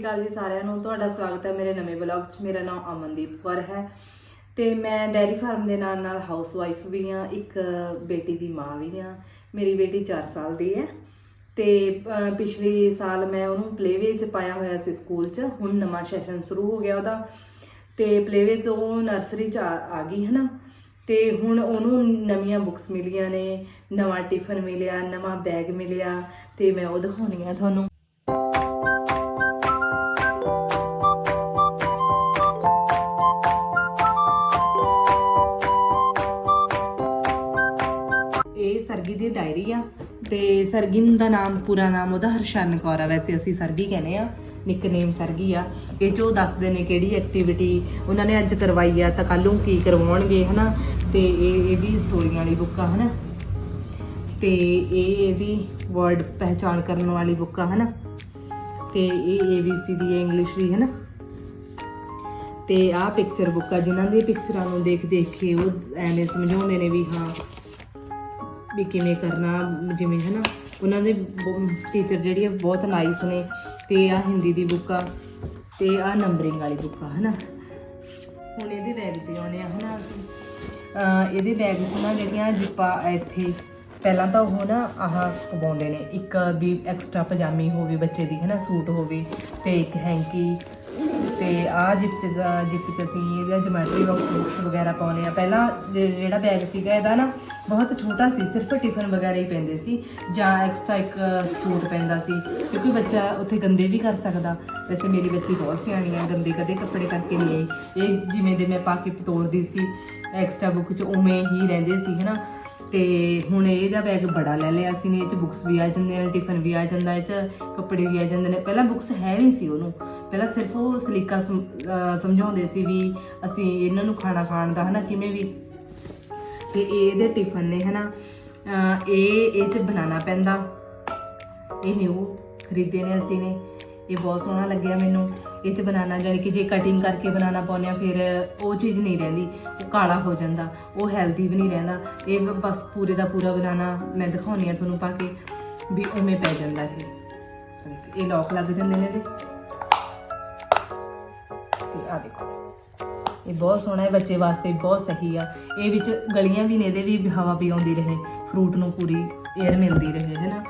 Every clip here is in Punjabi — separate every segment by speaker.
Speaker 1: ਸ਼੍ਰੀ ਅਕਾਲ ਜੀ ਸਾਰਿਆਂ ਨੂੰ। ਤੁਹਾਡਾ ਸਵਾਗਤ ਹੈ ਮੇਰੇ ਨਵੇਂ ਵਲੌਗ 'ਚ। ਮੇਰਾ ਨਾਮ ਅਮਨਦੀਪ ਕੌਰ ਹੈ ਤੇ ਮੈਂ ਡੈਰੀ ਫਾਰਮ ਦੇ ਨਾਲ ਨਾਲ ਹਾਊਸ ਵਾਈਫ ਵੀ ਹਾਂ, ਇੱਕ ਬੇਟੀ ਦੀ ਮਾਂ ਵੀ ਹਾਂ। ਮੇਰੀ ਬੇਟੀ 4 ਸਾਲ ਦੀ ਹੈ ਤੇ ਪਿਛਲੇ ਸਾਲ ਮੈਂ ਉਹਨੂੰ ਪਲੇਵੇ 'ਚ ਪਾਇਆ ਹੋਇਆ ਸੀ ਸਕੂਲ 'ਚ। ਹੁਣ ਨਵਾਂ ਸੈਸ਼ਨ ਸ਼ੁਰੂ ਹੋ ਗਿਆ ਉਹਦਾ ਤੇ ਪਲੇਵੇ ਤੋਂ ਨਰਸਰੀ 'ਚ ਆ ਆ ਗਈ ਹੈ ਨਾ। ਤੇ ਹੁਣ ਉਹਨੂੰ ਨਵੀਆਂ ਬੁੱਕਸ ਮਿਲੀਆਂ ਨੇ, ਨਵਾਂ ਟਿਫਨ ਮਿਲਿਆ, ਨਵਾਂ ਬੈਗ ਮਿਲਿਆ ਤੇ ਮੈਂ ਉਹ ਦਿਖਾਉਣੀ ਆ ਤੁਹਾਨੂੰ। ਇਹ ਸਰਗੀ ਦੀ ਡਾਇਰੀ ਆ ਤੇ ਸਰਗੀ ਦਾ ਨਾਮ, ਪੂਰਾ ਨਾਮ ਉਹਦਾ ਹਰਸ਼ਨ ਕੌਰ ਆ। ਵੈਸੇ ਅਸੀਂ ਸਰਗੀ ਕਹਿੰਦੇ ਆ ਨਿਕਨੇਮ ਸਰਗੀ ਆ। ਇਹ ਜੋ ਦੱਸਦੇ ਨੇ ਕਿਹੜੀ ਐਕਟੀਵਿਟੀ ਉਹਨਾਂ ਨੇ ਅੱਜ ਕਰਵਾਈ ਆ, ਤਾਂ ਕੱਲ ਨੂੰ ਕੀ ਕਰਵਾਉਣਗੇ, ਹਨਾ? ਤੇ ਇਹ, ਇਹਦੀ ਸਟੋਰੀਆਂ ਵਾਲੀ ਬੁੱਕ ਆ, ਹਨਾ? ਤੇ ਇਹ ਇਹਦੀ ਵਰਡ ਪਹਿਚਾਣ ਕਰਨ ਵਾਲੀ ਬੁੱਕ ਆ, ਹਨਾ? ਤੇ ਇਹ ABC ਦੀ ਹੈ ਇੰਗਲਿਸ਼ ਦੀ, ਹਨਾ? ਤੇ ਆਹ ਪਿਕਚਰ ਬੁੱਕ ਆ, ਜਿਨ੍ਹਾਂ ਦੀ ਪਿਕਚਰਾਂ ਨੂੰ ਦੇਖ ਦੇਖ ਕੇ ਉਹ ਐਵੇਂ ਸਮਝਾਉਂਦੇ ਨੇ ਵੀ ਹਾਂ ਵੀ ਕਿਵੇਂ ਕਰਨਾ, ਜਿਵੇਂ ਹੈ ਨਾ ਉਹਨਾਂ ਦੇ ਟੀਚਰ ਜਿਹੜੀ ਆ, ਬਹੁਤ ਨਾਈਸ ਨੇ। ਤੇ ਆ ਹਿੰਦੀ ਦੀ ਬੁੱਕ ਆ, ਤੇ ਆ ਨੰਬਰਿੰਗ ਵਾਲੀ ਬੁੱਕ ਆ, ਹਨਾ। ਹੁਣ ਇਹਦੇ ਬੈਗ ਤੇ ਆਉਣੇ ਆ, ਹਨਾ ਅਸੀਂ। ਇਹਦੇ ਬੈਗ 'ਚ ਨਾ ਜਿਹੜੀਆਂ ਜਿੱਪਾਂ ਇੱਥੇ ਪਹਿਲਾਂ ਤਾਂ ਉਹ ਨਾ ਆਹ ਪਵਾਉਂਦੇ ਨੇ, ਇੱਕ ਵੀ ਐਕਸਟਰਾ ਪਜਾਮੀ ਹੋਵੇ ਬੱਚੇ ਦੀ, ਹਨਾ, ਸੂਟ ਹੋਵੇ ਤੇ ਇੱਕ ਹੈਂਕੀ ਤੇ ਆਹ ਜਿਪ ਚ ਜਿਪ ਚ ਅਸੀਂ ਇਹਦਾ ਜਿਮੈਟਰੀ ਬਾਕਸ ਵਗੈਰਾ ਪਾਉਨੇ ਆ ਪਹਿਲਾਂ ਜਿ- ਜਿਹੜਾ ਬੈਗ ਸੀਗਾ ਇਹਦਾ ਨਾ ਬਹੁਤ ਛੋਟਾ ਸੀ, ਸਿਰਫ ਟਿਫਨ ਵਗੈਰਾ ਹੀ ਪੈਂਦੇ ਸੀ ਜਾਂ ਐਕਸਟਰਾ ਇੱਕ ਸੂਟ ਪੈਂਦਾ ਸੀ, ਕਿਉਂਕਿ ਬੱਚਾ ਉੱਥੇ ਗੰਦੇ ਵੀ ਕਰ ਸਕਦਾ। ਵੈਸੇ ਮੇਰੀ ਬੱਚੀ ਬਹੁਤ ਸਿਆਣੀ ਆ, ਗੰਦੇ ਕਦੇ ਕੱਪੜੇ ਕਰਕੇ ਨਹੀਂ ਇਹ ਜਿਵੇਂ ਦੇ ਮੈਂ ਪਾ ਕੇ ਤੋੜਦੀ ਸੀ ਐਕਸਟਰਾ ਬੁੱਕ ਚ ਉਵੇਂ ਹੀ ਰਹਿੰਦੇ ਸੀ, ਹਨਾ। ਤੇ ਹੁਣ ਇਹਦਾ ਬੈਗ ਬੜਾ ਲੈ ਲਿਆ ਸੀ ਨੇ, ਇਹ ਚ ਬੁੱਕਸ ਵੀ ਆ ਜਾਂਦੇ ਨੇ ਟਿਫਨ ਵੀ ਆ ਜਾਂਦਾ, ਇਹ ਚ ਕੱਪੜੇ ਵੀ ਆ ਜਾਂਦੇ ਨੇ। ਪਹਿਲਾਂ ਬੁੱਕਸ ਹੈ ਨਹੀਂ ਸੀ ਉਹਨੂੰ। ਪਹਿਲਾਂ ਸਿਰਫ ਉਹ ਸਲੀਕਾ ਸਮਝਾਉਂਦੇ ਸੀ ਵੀ ਅਸੀਂ ਇਹਨਾਂ ਨੂੰ ਖਾਣਾ ਖਾਣ ਦਾ, ਹਨਾ, ਕਿਵੇਂ ਵੀ। ਤੇ ਇਹਦੇ ਟਿਫਨ ਨੇ, ਹਨਾ, ਅਹ ਇਹ ਇਹ ਚ ਬਣਾਉਣਾ ਪੈਂਦਾ। ਇਹ ਨਿਊ ਖਰੀਦੇ ਨੇ ਅਸੀਂ ਨੇ। ਇਹ ਬਹੁਤ ਸੋਹਣਾ ਲੱਗਿਆ ਮੈਨੂੰ। ਇਹ ਚ ਬਣਾਉਣਾ ਜਾਨੀ ਕਿ ਜੇ ਕਟਿੰਗ ਕਰਕੇ ਬਣਾਉਣਾ ਪਾਉਂਦੇ ਆ, ਫਿਰ ਉਹ ਚੀਜ਼ ਨਹੀਂ ਰਹਿੰਦੀ, ਉਹ ਕਾਲਾ ਹੋ ਜਾਂਦਾ, ਉਹ ਹੈਲਦੀ ਵੀ ਨਹੀਂ ਰਹਿੰਦਾ। ਇਹ ਬਸ ਪੂਰੇ ਦਾ ਪੂਰਾ ਬਣਾਉਣਾ ਮੈਂ ਦਿਖਾਉਣੀ ਆ ਤੁਹਾਨੂੰ ਪਾ ਕੇ, ਵੀ ਉਵੇਂ ਪੈ ਜਾਂਦਾ ਇਹ। ਇਹ ਲੋਕ ਲੱਗ ਜਾਂਦੇ ਨੇ ਇਹਦੇ। ਤੇ ਆ ਦੇਖੋ। ਇਹ ਬਹੁਤ ਸੋਹਣਾ ਹੈ, ਬੱਚੇ ਵਾਸਤੇ ਬਹੁਤ ਸਹੀ ਆ। ਇਹ ਵਿੱਚ ਗਲੀਆਂ ਵੀ ਨੇ ਇਹਦੇ ਵੀ ਹਵਾ ਵੀ ਆਉਂਦੀ ਰਹੇ ਫਰੂਟ ਨੂੰ ਪੂਰੀ 에ਅਰ ਮਿਲਦੀ ਰਹੇ ਹੈ ਨਾ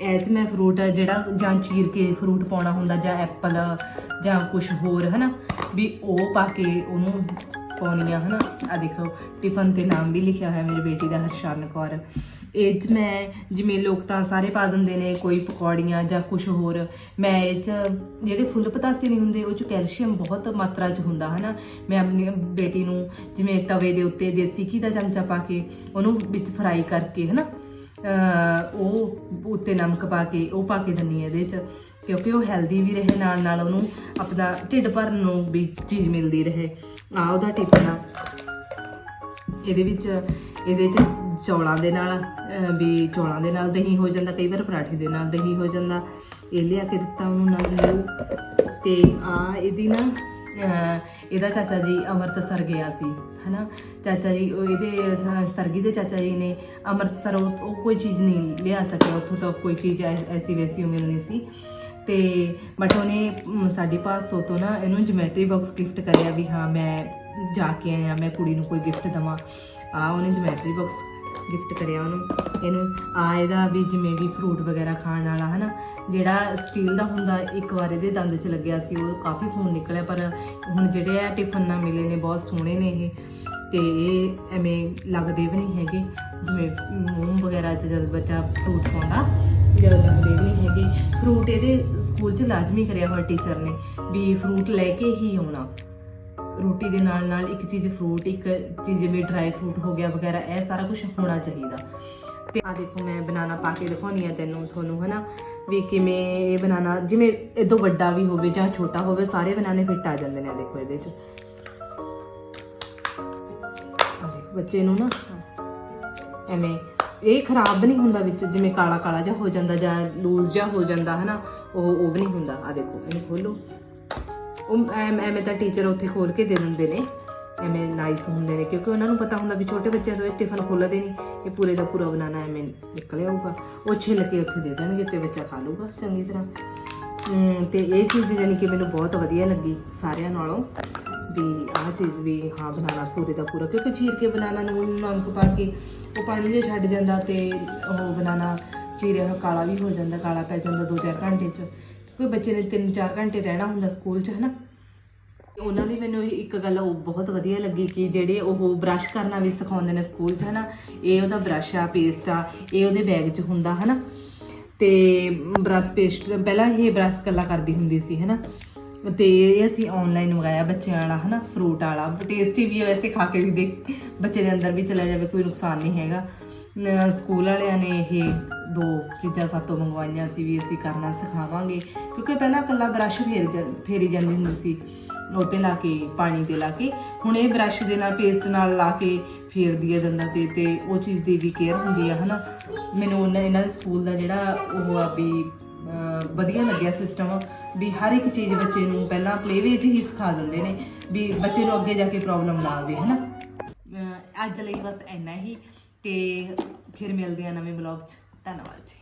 Speaker 1: ਇਹ 'ਚ ਮੈਂ ਫਰੂਟ ਜਿਹੜਾ ਜਾਂ ਚੀਰ ਕੇ ਫਰੂਟ ਪਾਉਣਾ ਹੁੰਦਾ ਜਾਂ ਐਪਲ ਜਾਂ ਕੁਝ ਹੋਰ, ਹਨਾ? ਵੀ ਉਹ ਪਾ ਕੇ ਉਹਨੂੰ ਪਾਉਣੀ ਆ, ਹਨਾ? ਆ ਦੇਖੋ ਟਿਫਨ ਤੇ ਨਾਮ ਵੀ ਲਿਖਿਆ ਹੋਇਆ ਮੇਰੀ ਬੇਟੀ ਦਾ ਹਰਸ਼ਨ ਕੌਰ। ਇਹ 'ਚ ਮੈਂ ਜਿਵੇਂ ਲੋਕ ਤਾਂ ਸਾਰੇ ਪਾ ਦਿੰਦੇ ਨੇ, ਕੋਈ ਪਕੌੜੀਆਂ ਜਾਂ ਕੁਝ ਹੋਰ। ਮੈਂ ਇਹ 'ਚ ਜਿਹੜੇ ਫੁੱਲ ਪਤਾਸੇ ਨਹੀਂ ਹੁੰਦੇ, ਉਹ 'ਚ ਕੈਲਸ਼ੀਅਮ ਬਹੁਤ ਮਾਤਰਾ 'ਚ ਹੁੰਦਾ, ਹਨਾ? ਮੈਂ ਆਪਣੀ ਬੇਟੀ ਨੂੰ ਜਿਵੇਂ ਤਵੇ ਦੇ ਉੱਤੇ ਦੇਸੀ ਘੀ ਦਾ ਚਮਚਾ ਪਾ ਕੇ ਉਹਨੂੰ ਵਿੱਚ ਫਰਾਈ ਕਰਕੇ, ਹਨਾ? ਅਹ ਉਹ ਉੱਤੇ ਨਮਕ ਪਾ ਕੇ, ਉਹ ਪਾ ਕੇ ਦਿੰਨੀ ਆ ਇਹਦੇ 'ਚ, ਕਿਉਂਕਿ ਉਹ ਹੈਲਦੀ ਵੀ ਰਹੇ, ਨਾਲ ਨਾਲ ਉਹਨੂੰ ਆਪਣਾ ਢਿੱਡ ਭਰਨ ਨੂੰ ਵੀ ਚੀਜ਼ ਮਿਲਦੀ ਰਹੇ। ਆ ਉਹਦਾ ਟਿਫਨ ਆ। ਇਹਦੇ ਵਿੱਚ, ਇਹਦੇ ਚ ਚੌਲਾਂ ਦੇ ਨਾਲ ਵੀ ਚੌਲਾਂ ਦੇ ਨਾਲ ਦਹੀਂ ਹੋ ਜਾਂਦਾ, ਕਈ ਵਾਰ ਪਰਾਠੇ ਦੇ ਨਾਲ ਦਹੀਂ ਹੋ ਜਾਂਦਾ। ਇਹ ਲਿਆ ਕੇ ਦਿੱਤਾ ਉਹਨੂੰ ਨਾਲ ਲਿਓ ਤੇ ਆ ਇਹਦੀ ਨਾ ਇਹਦਾ ਚਾਚਾ ਜੀ ਅੰਮ੍ਰਿਤਸਰ ਗਿਆ ਸੀ ਹਨਾ? ਚਾਚਾ ਜੀ ਉਹ ਇਹਦੇ ਸ- ਸਰਗੀ ਦੇ ਚਾਚਾ ਜੀ ਨੇ ਅੰਮ੍ਰਿਤਸਰ ਉਹ ਉਹ ਕੋਈ ਚੀਜ਼ ਨਹੀਂ ਲਿਆ ਸਕਿਆ ਉੱਥੋਂ ਤਾਂ ਕੋਈ ਚੀਜ਼ ਐ- ਐਸੀ ਵੈਸੀ ਉਹ ਮਿਲਣੀ ਸੀ। ਤੇ ਬਟ ਉਹਨੇ ਮ, ਸਾਡੀ ਪਾਸੋਂ ਤੋਂ ਨਾ ਇਹਨੂੰ ਜਮੈਟਰੀ ਬਾਕਸ ਗਿਫਟ ਕਰਿਆ ਵੀ ਹਾਂ ਮੈਂ ਜਾ ਕੇ ਆਇਆ ਮੈਂ ਕੁੜੀ ਨੂੰ ਕੋਈ ਗਿਫਟ ਦਵਾਂ। ਆ ਉਹਨੇ ਜਮੈਟਰੀ ਬਾਕਸ ਗਿਫਟ ਕਰਿਆ ਉਹਨੂੰ। ਇਹਨੂੰ ਆ ਇਹਦਾ ਵੀ ਜਿਵੇਂ ਵੀ ਫਰੂਟ ਵਗੈਰਾ ਖਾਣ ਵਾਲਾ, ਹਨਾ? ਜਿਹੜਾ ਸਟੀਲ ਦਾ ਹੁੰਦਾ, ਇੱਕ ਵਾਰ ਇਹਦੇ ਦੰਦ 'ਚ ਲੱਗਿਆ ਸੀ, ਉਹ ਕਾਫੀ ਖੂਨ ਨਿਕਲਿਆ, ਪਰ ਹੁਣ ਜਿਹੜੇ ਆ ਟਿਫਨ ਨਾਲ ਮਿਲੇ ਨੇ, ਬਹੁਤ ਸੋਹਣੇ ਨੇ ਇਹ। ਤੇ ਇਹ ਐਵੇਂ ਲੱਗਦੇ ਵੀ ਨਹੀਂ ਹੈਗੇ। ਜਿਵੇਂ ਮੂੰਹ ਵਗੈਰਾ 'ਚ ਜਦ ਬੱਚਾ ਫਰੂਟ ਖਾਂਦਾ ਜਦੋਂ ਲੱਗਦੇ ਵੀ ਨਹੀਂ ਹੈਗੇ। ਫਰੂਟ ਇਹਦੇ ਸਕੂਲ 'ਚ ਲਾਜ਼ਮੀ ਕਰਿਆ ਹੋਇਆ ਟੀਚਰ ਨੇ, ਵੀ ਫਰੂਟ ਲੈ ਕੇ ਹੀ ਆਉਣਾ। ਰੋਟੀ ਦੇ ਨਾਲ ਨਾਲ ਇੱਕ ਚੀਜ਼ ਫਰੂਟ ਇੱਕ ਚੀਜ਼ ਜਿਵੇਂ ਡਰਾਈ ਫਰੂਟ ਹੋ ਗਿਆ ਵਗੈਰਾ, ਇਹ ਸਾਰਾ ਕੁਝ ਹੋਣਾ ਚਾਹੀਦਾ। ਤੇ ਆ ਦੇਖੋ, ਮੈਂ ਬਨਾਨਾ ਪਾ ਕੇ ਦਿਖਾਉਣੀ ਆ ਤੈਨੂੰ, ਤੁਹਾਨੂੰ, ਹਨਾ? ਵੀ ਕਿਵੇਂ ਇਹ ਬਨਾਨਾ ਜਿਵੇਂ ਇਦੋਂ ਵੱਡਾ ਵੀ ਹੋਵੇ ਜਾਂ ਛੋਟਾ ਹੋਵੇ, ਸਾਰੇ ਬਨਾਨੇ ਫਿੱਟ ਆ ਜਾਂਦੇ ਨੇ, ਦੇਖੋ ਇਹਦੇ 'ਚ। ਦੇਖੋ, ਬੱਚੇ ਨੂੰ ਨਾ ਐਵੇਂ, ਇਹ ਖਰਾਬ ਨਹੀਂ ਹੁੰਦਾ ਵਿੱਚ, ਜਿਵੇਂ ਕਾਲਾ ਕਾਲਾ ਜਿਹਾ ਹੋ ਜਾਂਦਾ ਜਾਂ ਲੂਜ਼ ਜਿਹਾ ਹੋ ਜਾਂਦਾ, ਹਨਾ? ਉਹ ਉਹ ਵੀ ਨਹੀਂ ਹੁੰਦਾ। ਆ ਦੇਖੋ, ਇਹਨੂੰ ਖੋਲੋ। ਉਹ ਐਮ- ਐਵੇਂ ਤਾਂ ਟੀਚਰ ਉੱਥੇ ਖੋਲ ਕੇ ਦੇ ਦਿੰਦੇ ਨੇ। ਐਵੇਂ ਨਾਈਸ ਹੁੰਦੇ ਨੇ ਕਿਉਂਕਿ ਉਹਨਾਂ ਨੂੰ ਪਤਾ ਹੁੰਦਾ ਵੀ ਛੋਟੇ ਬੱਚਿਆਂ ਤੋਂ ਇਹ ਟਿਫਨ ਖੋਲਦੇ ਨਹੀਂ ਇਹ ਪੂਰੇ ਦਾ ਪੂਰਾ ਬਣਾਣਾ ਐਵੇਂ ਨਿਕਲ ਆਊਗਾ ਉਹ ਛਿੱਲ ਕੇ ਉੱਥੇ ਦੇ ਦੇਣਗੇ ਤੇ ਬੱਚਾ ਖਾ ਲੂਗਾ ਚੰਗੀ ਤਰ੍ਹਾਂ। ਅਮ, ਤੇ ਇਹ ਚੀਜ਼ ਜਾਨੀ ਕਿ ਮੈਨੂੰ ਬਹੁਤ ਵਧੀਆ ਲੱਗੀ ਸਾਰਿਆਂ ਨਾਲੋਂ ਵੀ ਆਹ ਚੀਜ਼ ਵੀ ਹਾਂ ਬਣਾਉਣਾ ਪੂਰੇ ਦਾ ਪੂਰਾ ਕਿਉਂਕਿ ਚੀਰ ਕੇ ਬਣਾਉਣਾ ਨੂੰ ਨਮਕ ਪਾ ਕੇ ਉਹ ਪਾਣੀ ਜੇ ਛੱਡ ਜਾਂਦਾ ਤੇ ਉਹ ਬਣਾਉਣਾ ਚੀਰਿਆ ਹੋਇਆ ਕਾਲਾ ਵੀ ਹੋ ਜਾਂਦਾ ਕਾਲਾ ਪੈ ਜਾਂਦਾ 2-4 ਘੰਟੇ ਚ। ਕੋਈ ਬੱਚੇ ਨੇ 3-4 ਘੰਟੇ ਰਹਿਣਾ ਹੁੰਦਾ ਸਕੂਲ ਚ, ਹਨਾ? ਉਹਨਾਂ ਦੀ ਮੈਨੂੰ ਇੱਕ ਗੱਲ ਉਹ ਬਹੁਤ ਵਧੀਆ ਲੱਗੀ ਕਿ ਜਿਹੜੇ ਉਹ ਬ੍ਰਸ਼ ਕਰਨਾ ਵੀ ਸਿਖਾਉਂਦੇ ਨੇ ਸਕੂਲ 'ਚ, ਹਨਾ? ਇਹ ਉਹਦਾ ਬ੍ਰਸ਼ ਆ ਪੇਸਟ ਆ, ਇਹ ਉਹਦੇ ਬੈਗ 'ਚ ਹੁੰਦਾ, ਹਨਾ? ਤੇ ਬ੍ਰਸ਼ ਪੇਸਟ ਪਹਿਲਾਂ ਇਹ ਬ੍ਰਸ਼ ਕੱਲਾ ਕਰਦੀ ਹੁੰਦੀ ਸੀ, ਹਨਾ? ਤੇ ਇਹ ਅਸੀਂ ਆਨਲਾਈਨ ਮੰਗਾਇਆ ਬੱਚਿਆਂ ਵਾਲਾ, ਹਨਾ? ਫਰੂਟ ਵਾਲਾ ਟੇਸਟੀ ਵੀ ਹੈ ਵੈਸੇ ਖਾ ਕੇ ਵੀ ਦੇਖ ਬੱਚੇ ਦੇ ਅੰਦਰ ਵੀ ਚਲਾ ਜਾਵੇ, ਕੋਈ ਨੁਕਸਾਨ ਨਹੀਂ ਹੈਗਾ। ਸਕੂਲ ਵਾਲਿਆਂ ਨੇ ਇਹ ਦੋ ਚੀਜ਼ਾਂ ਸਾਤੋਂ ਮੰਗਵਾਈਆਂ ਸੀ ਵੀ ਅਸੀਂ ਕਰਨਾ ਸਿਖਾਵਾਂਗੇ। ਕਿਉਂਕਿ ਪਹਿਲਾਂ ਕੱਲਾ ਬ੍ਰਸ਼ ਫੇਰ ਜਾਂ- ਫੇਰੀ ਜਾਂਦੀ ਹੁੰਦੀ ਸੀ। ਉਹ ਤੇ ਲਾ ਕੇ ਪਾਣੀ ਤੇ ਲਾ ਕੇ। ਹੁਣ ਇਹ ਬ੍ਰਸ਼ ਦੇ ਨਾਲ ਪੇਸਟ ਨਾਲ ਲਾ ਕੇ ਫੇਰਦੀ ਹੈ ਦੰਦਾਂ ਤੇ ਤੇ ਉਹ ਚੀਜ਼ ਦੀ ਵੀ ਕੇਅਰ ਹੁੰਦੀ ਆ ਹਨਾ? ਮੈਨੂੰ ਉਹਨਾਂ ਇਹਨਾਂ ਦੇ ਸਕੂਲ ਦਾ ਜਿਹੜਾ ਉਹ ਆ ਵੀ ਵਧੀਆ ਲੱਗਿਆ ਸਿਸਟਮ ਵੀ ਹਰ ਇੱਕ ਚੀਜ਼ ਬੱਚੇ ਨੂੰ ਪਹਿਲਾਂ ਪਲੇਵੇ 'ਚ ਹੀ ਸਿਖਾ ਦਿੰਦੇ ਨੇ ਵੀ ਬੱਚੇ ਨੂੰ ਅੱਗੇ ਜਾ ਕੇ ਪ੍ਰੋਬਲਮ ਨਾ ਆਵੇ ਹਨਾ? ਅਹ, ਅੱਜ ਲਈ ਬਸ ਇੰਨਾ ਹੀ। ਤੇ ਫਿਰ ਮਿਲਦੇ ਆ ਨਵੇਂ ਬਲੌਗ 'ਚ। ਧੰਨਵਾਦ ਜੀ।